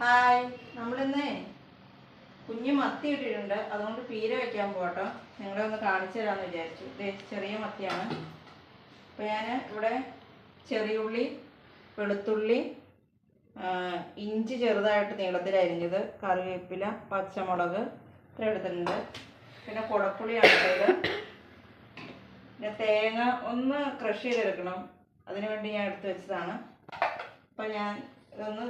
Hi നമ്മളിന്നേ കുഞ്ഞു മത്തി ഇട്ടിട്ടുണ്ട്. അതുകൊണ്ട് പീര വെക്കാൻ പോട്ടോ നിങ്ങളെ ഒന്ന് കാണിച്ചു തരാമെന്ന് വിചാരിച്ചു. ഇതേ ചെറിയ മത്തിയാണ്. അപ്പോൾ ഞാൻ ഇവിടെ ചെറിയുള്ളി വെളുത്തുള്ളി ഇഞ്ചി ചെറുതായിട്ട് നീളത്തിൽ അരിഞ്ഞത് കറിവേപ്പില പച്ചമുളക് ഇത്ര എടുത്തിട്ടുണ്ട്. പിന്നെ കുടപ്പുളിയാണ് ഇട്ടത്. പിന്നെ തേങ്ങ ഒന്ന് ക്രഷ് ചെയ്തെടുക്കണം. അതിനു വേണ്ടി ഞാൻ എടുത്ത് വെച്ചതാണ്. അപ്പം ഞാൻ ഇതൊന്ന്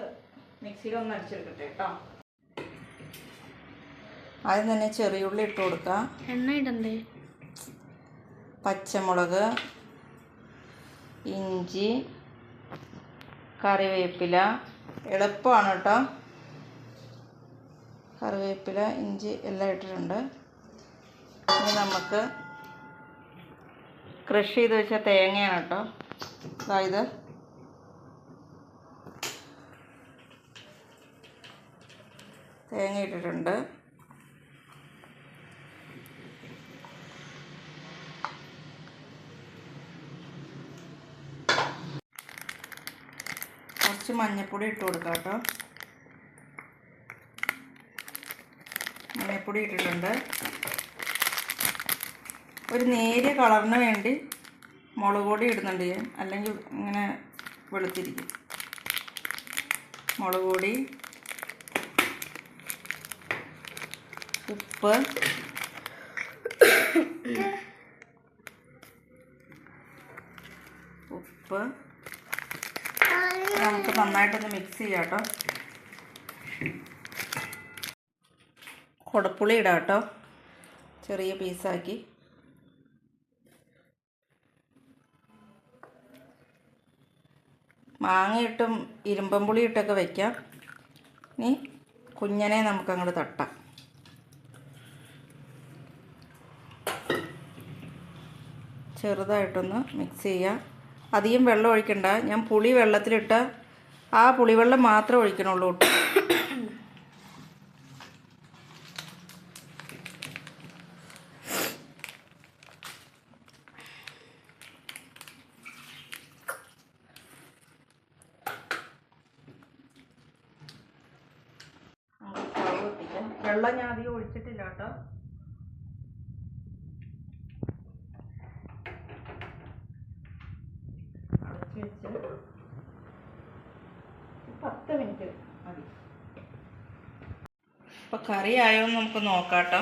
മിക്സിയിൽ ഒന്ന് അടിച്ചെടുക്കട്ടെ കേട്ടോ. ആദ്യം തന്നെ ചെറിയുള്ളി ഇട്ട് കൊടുക്കാം. എണ്ണ ഇടണ്ടേ? പച്ചമുളക് ഇഞ്ചി കറിവേപ്പില. എളുപ്പമാണ് കേട്ടോ. കറിവേപ്പില ഇഞ്ചി എല്ലാം ഇട്ടിട്ടുണ്ട്. ഇനി നമുക്ക് ക്രഷ് ചെയ്ത് വെച്ച തേങ്ങയാണ് കേട്ടോ. അതായത് തേങ്ങ ഇട്ടിട്ടുണ്ട്. കുറച്ച് മഞ്ഞൾപ്പൊടി ഇട്ട് കൊടുക്കാം കേട്ടോ. മഞ്ഞൾപ്പൊടി ഇട്ടിട്ടുണ്ട്. ഒരു നേരിയ കളറിന് വേണ്ടി മുളക് പൊടി ഇടുന്നുണ്ട് ഞാൻ. അല്ലെങ്കിൽ ഇങ്ങനെ വെളുത്തിരിക്കും. മുളക് പൊടി ഉപ്പ്. ഉപ്പ്. നമുക്ക് നന്നായിട്ടൊന്ന് മിക്സ് ചെയ്യാം കേട്ടോ. കുടപ്പുളി ഇടാം കേട്ടോ. ചെറിയ പീസാക്കി മാങ്ങയിട്ടും ഇരുമ്പമ്പുളി ഇട്ടൊക്കെ വയ്ക്കാം ഇനി കുഞ്ഞനെ നമുക്കങ്ങോട്ട് തട്ടാം. ചെറുതായിട്ടൊന്ന് മിക്സ് ചെയ്യുക അധികം വെള്ളം ഒഴിക്കണ്ട. ഞാൻ പുളി വെള്ളത്തിലിട്ട് ആ പുളിവെള്ളം മാത്രമേ ഒഴിക്കണുള്ളൂ. വെള്ളം ഞാൻ അധികം ഒഴിച്ചിട്ടില്ല കേട്ടോ. അടച്ച് വെച്ച് പത്ത് മിനിറ്റ് മതി. ഇപ്പൊ കറി ആയോ എന്ന് നമുക്ക് നോക്കാട്ടോ.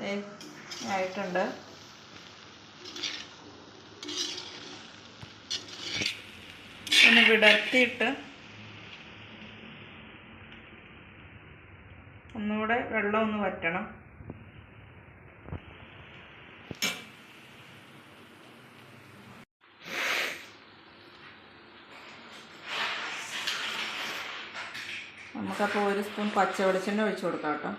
കേട്ടോ ആയിട്ടുണ്ട്. ഒന്ന് വിടർത്തിയിട്ട് ഒന്നുകൂടെ വെള്ളം ഒന്ന് വറ്റണം. നമുക്കപ്പോൾ ഒരു സ്പൂൺ പച്ച വെളിച്ചെണ്ണ ഒഴിച്ചു കൊടുക്കാം കേട്ടോ.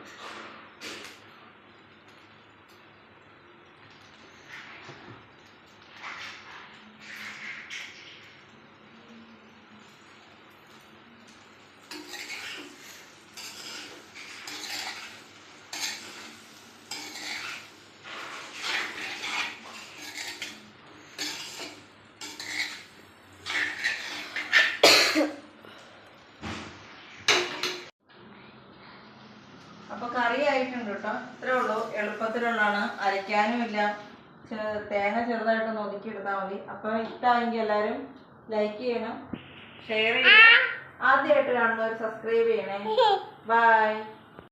അപ്പൊ കറി ആയിട്ടുണ്ട് കേട്ടോ ഇത്രേ ഉള്ളൂ. എളുപ്പത്തിലുള്ളതാണ്. അരയ്ക്കാനും ഇല്ല തേങ്ങ ചെറുതായിട്ടൊന്ന് ഒതുക്കി എടുത്താൽ മതി. അപ്പൊ ഇഷ്ടമായെങ്കിൽ എല്ലാവരും ലൈക്ക് ചെയ്യണം. ഷെയർ ചെയ്യണം. ആദ്യമായിട്ട് കാണുന്നവർ സബ്സ്ക്രൈബ് ചെയ്യണേ. ബൈ